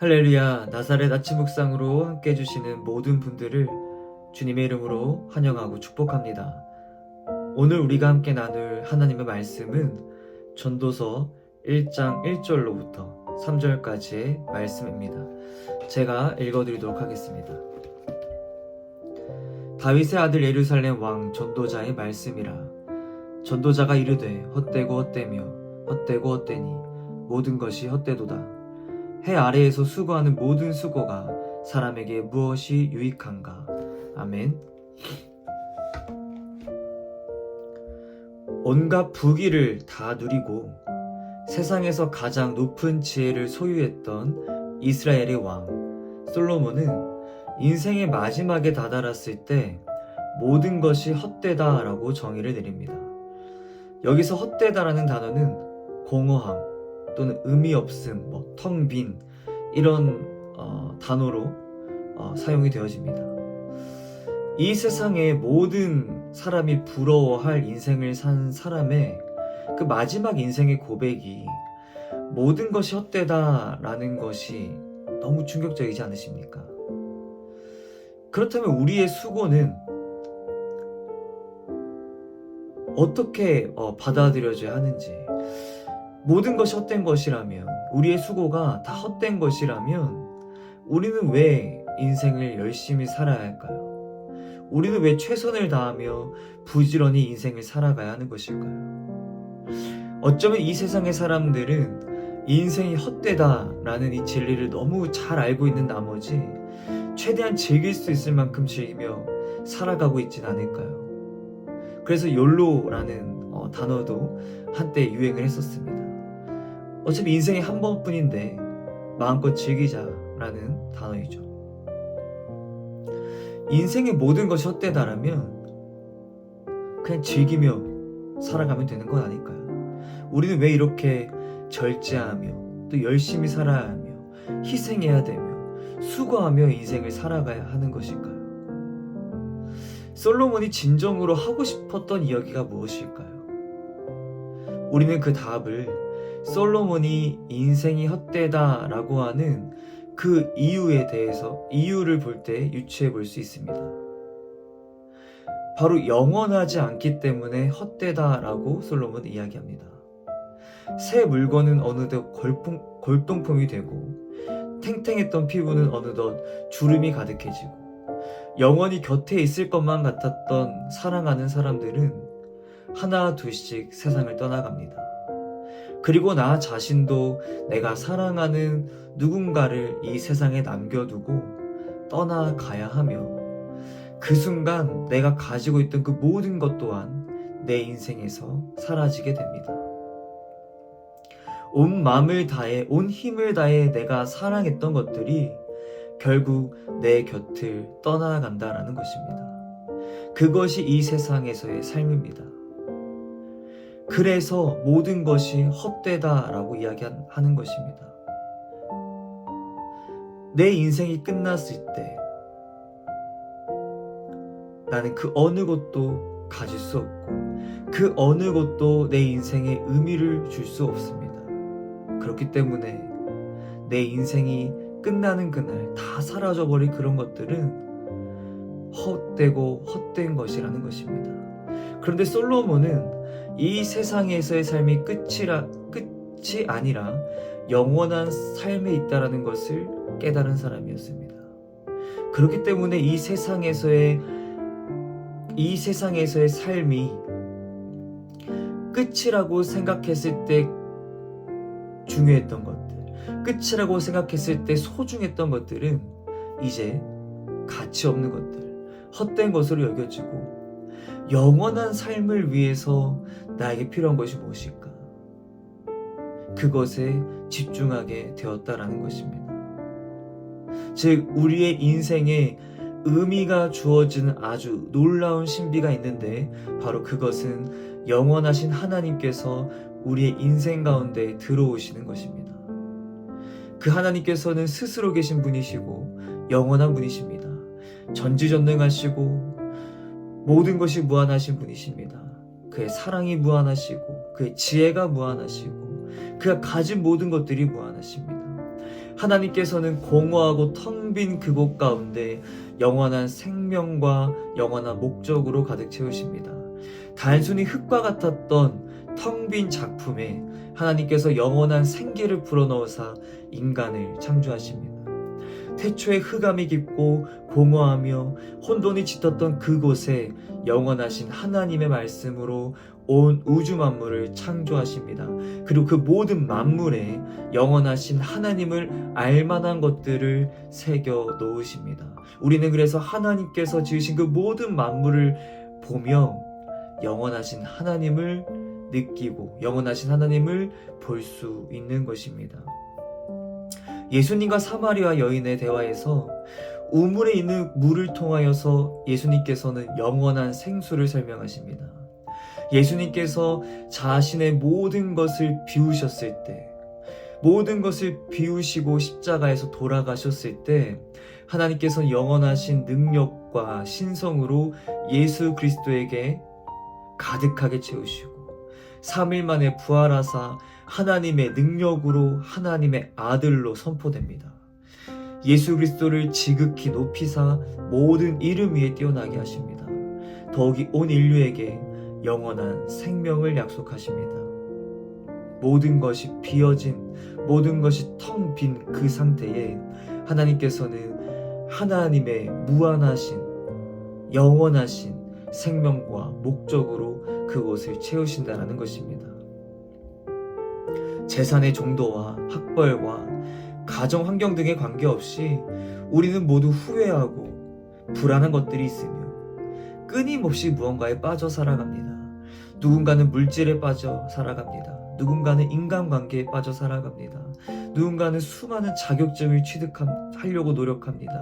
할렐루야 나사렛 아침 묵상으로 함께 해주시는 모든 분들을 주님의 이름으로 환영하고 축복합니다. 오늘 우리가 함께 나눌 하나님의 말씀은 전도서 1장 1절로부터 3절까지의 말씀입니다. 제가 읽어드리도록 하겠습니다. 다윗의 아들 예루살렘 왕 전도자의 말씀이라 전도자가 이르되 헛되고 헛되며 헛되고 헛되니 모든 것이 헛되도다. 해 아래에서 수고하는 모든 수고가 사람에게 무엇이 유익한가? 아멘. 온갖 부귀를 다 누리고 세상에서 가장 높은 지혜를 소유했던 이스라엘의 왕 솔로몬은 인생의 마지막에 다다랐을 때 모든 것이 헛되다라고 정의를 내립니다. 여기서 헛되다라는 단어는 공허함 또는 의미 없음, 뭐 텅 빈 이런 어, 단어로 어, 사용이 되어집니다. 이 세상의 모든 사람이 부러워할 인생을 산 사람의 그 마지막 인생의 고백이 모든 것이 헛되다라는 것이 너무 충격적이지 않으십니까? 그렇다면 우리의 수고는 어떻게 어, 받아들여져야 하는지 모든 것이 헛된 것이라면 우리의 수고가 다 헛된 것이라면 우리는 왜 인생을 열심히 살아야 할까요? 우리는 왜 최선을 다하며 부지런히 인생을 살아가야 하는 것일까요? 어쩌면 이 세상의 사람들은 인생이 헛되다라는 이 진리를 너무 잘 알고 있는 나머지 최대한 즐길 수 있을 만큼 즐기며 살아가고 있진 않을까요? 그래서 욜로라는 어, 단어도 한때 유행을 했었습니다. 어차피 인생이 한 번뿐인데 마음껏 즐기자라는 단어이죠. 인생의 모든 것이 헛되다라면 그냥 즐기며 살아가면 되는 건 아닐까요? 우리는 왜 이렇게 절제하며 또 열심히 살아야 하며 희생해야 되며 수고하며 인생을 살아가야 하는 것일까요? 솔로몬이 진정으로 하고 싶었던 이야기가 무엇일까요? 우리는 그 답을 솔로몬이 인생이 헛되다라고 하는 그 이유에 대해서 이유를 볼 때 유추해 볼 수 있습니다. 바로 영원하지 않기 때문에 헛되다라고 솔로몬은 이야기합니다. 새 물건은 어느덧 골동, 골동품이 되고 탱탱했던 피부는 어느덧 주름이 가득해지고 영원히 곁에 있을 것만 같았던 사랑하는 사람들은 하나 둘씩 세상을 떠나갑니다. 그리고 나 자신도 내가 사랑하는 누군가를 이 세상에 남겨두고 떠나가야 하며 그 순간 내가 가지고 있던 그 모든 것 또한 내 인생에서 사라지게 됩니다. 온 마음을 다해, 온 힘을 다해 내가 사랑했던 것들이 결국 내 곁을 떠나간다라는 것입니다. 그것이 이 세상에서의 삶입니다. 그래서 모든 것이 헛되다라고 이야기하는 것입니다. 내 인생이 끝났을 때 나는 그 어느 것도 가질 수 없고 그 어느 것도 내 인생에 의미를 줄 수 없습니다. 그렇기 때문에 내 인생이 끝나는 그날 다 사라져버릴 그런 것들은 헛되고 헛된 것이라는 것입니다. 그런데 솔로몬은 이 세상에서의 삶이 끝이라 끝이 아니라 영원한 삶에 있다라는 것을 깨달은 사람이었습니다. 그렇기 때문에 이 세상에서의 이 세상에서의 삶이 끝이라고 생각했을 때 중요했던 것들, 끝이라고 생각했을 때 소중했던 것들은 이제 가치 없는 것들, 헛된 것으로 여겨지고 영원한 삶을 위해서 나에게 필요한 것이 무엇일까? 그것에 집중하게 되었다라는 것입니다. 즉, 우리의 인생에 의미가 주어지는 아주 놀라운 신비가 있는데, 바로 그것은 영원하신 하나님께서 우리의 인생 가운데 들어오시는 것입니다. 그 하나님께서는 스스로 계신 분이시고, 영원한 분이십니다. 전지전능하시고, 모든 것이 무한하신 분이십니다. 그의 사랑이 무한하시고 그의 지혜가 무한하시고 그가 가진 모든 것들이 무한하십니다. 하나님께서는 공허하고 텅 빈 그곳 가운데 영원한 생명과 영원한 목적으로 가득 채우십니다. 단순히 흙과 같았던 텅 빈 작품에 하나님께서 영원한 생기를 불어넣으사 인간을 창조하십니다. 태초에 흑암이 깊고 공허하며 혼돈이 짙었던 그곳에 영원하신 하나님의 말씀으로 온 우주 만물을 창조하십니다. 그리고 그 모든 만물에 영원하신 하나님을 알만한 것들을 새겨 놓으십니다. 우리는 그래서 하나님께서 지으신 그 모든 만물을 보며 영원하신 하나님을 느끼고 영원하신 하나님을 볼 수 있는 것입니다. 예수님과 사마리아 여인의 대화에서 우물에 있는 물을 통하여서 예수님께서는 영원한 생수를 설명하십니다. 예수님께서 자신의 모든 것을 비우셨을 때, 모든 것을 비우시고 십자가에서 돌아가셨을 때, 하나님께서 영원하신 능력과 신성으로 예수 그리스도에게 가득하게 채우시고, 3일 만에 부활하사 하나님의 능력으로 하나님의 아들로 선포됩니다. 예수 그리스도를 지극히 높이사 모든 이름 위에 뛰어나게 하십니다. 더욱이 온 인류에게 영원한 생명을 약속하십니다. 모든 것이 비어진 모든 것이 텅 빈 그 상태에 하나님께서는 하나님의 무한하신 영원하신 생명과 목적으로 그곳을 채우신다라는 것입니다. 재산의 정도와 학벌과 가정 환경 등에 관계없이 우리는 모두 후회하고 불안한 것들이 있으며 끊임없이 무언가에 빠져 살아갑니다. 누군가는 물질에 빠져 살아갑니다. 누군가는 인간관계에 빠져 살아갑니다. 누군가는 수많은 자격증을 취득하려고 노력합니다.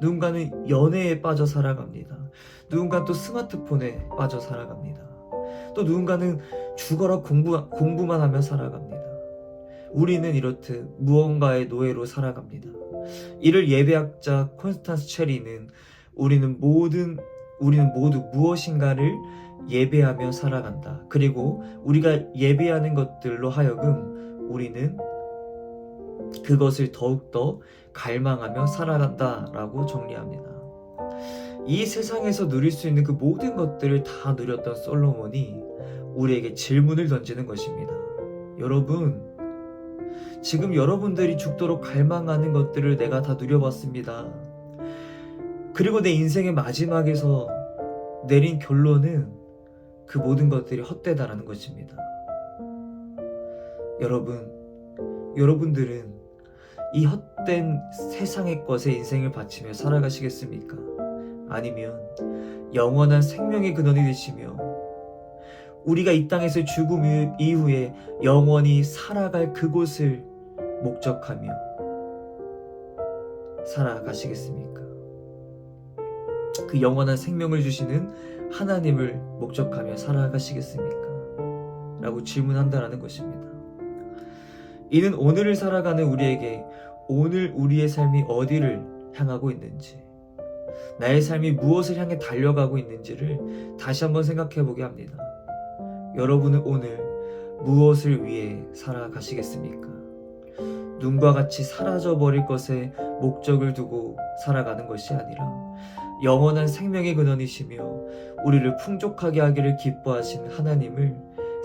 누군가는 연애에 빠져 살아갑니다. 누군가는 또 스마트폰에 빠져 살아갑니다. 또 누군가는 죽어라 공부, 공부만 하며 살아갑니다. 우리는 이렇듯 무언가의 노예로 살아갑니다. 이를 예배학자 콘스탄스 체리는 우리는 모든 우리는 모두 무엇인가를 예배하며 살아간다. 그리고 우리가 예배하는 것들로 하여금 우리는 그것을 더욱더 갈망하며 살아간다라고 정리합니다. 이 세상에서 누릴 수 있는 그 모든 것들을 다 누렸던 솔로몬이 우리에게 질문을 던지는 것입니다. 여러분, 지금 여러분들이 죽도록 갈망하는 것들을 내가 다 누려봤습니다. 그리고 내 인생의 마지막에서 내린 결론은 그 모든 것들이 헛되다라는 것입니다. 여러분, 여러분들은 이 헛된 세상의 것에 인생을 바치며 살아가시겠습니까? 아니면 영원한 생명의 근원이 되시며 우리가 이 땅에서 죽음 이후에 영원히 살아갈 그곳을 목적하며 살아가시겠습니까? 그 영원한 생명을 주시는 하나님을 목적하며 살아가시겠습니까? 라고 질문한다라는 것입니다. 이는 오늘을 살아가는 우리에게 오늘 우리의 삶이 어디를 향하고 있는지, 나의 삶이 무엇을 향해 달려가고 있는지를 다시 한번 생각해 보게 합니다. 여러분은 오늘 무엇을 위해 살아가시겠습니까? 눈과 같이 사라져 버릴 것에 목적을 두고 살아가는 것이 아니라 영원한 생명의 근원이시며 우리를 풍족하게 하기를 기뻐하신 하나님을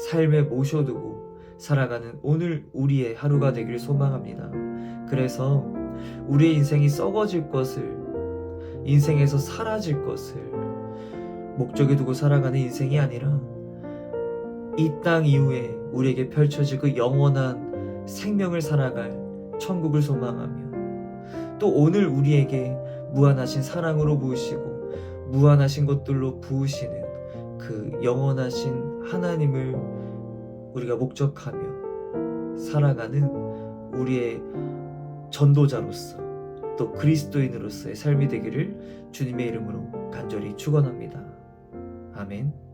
삶에 모셔두고 살아가는 오늘 우리의 하루가 되기를 소망합니다. 그래서 우리의 인생이 썩어질 것을 인생에서 사라질 것을 목적에 두고 살아가는 인생이 아니라 이 땅 이후에 우리에게 펼쳐질 그 영원한 생명을 살아갈 천국을 소망하며 또 오늘 우리에게 무한하신 사랑으로 부으시고 무한하신 것들로 부으시는 그 영원하신 하나님을 우리가 목적하며 살아가는 우리의 전도자로서 또 그리스도인으로서의 삶이 되기를 주님의 이름으로 간절히 축원합니다. 아멘.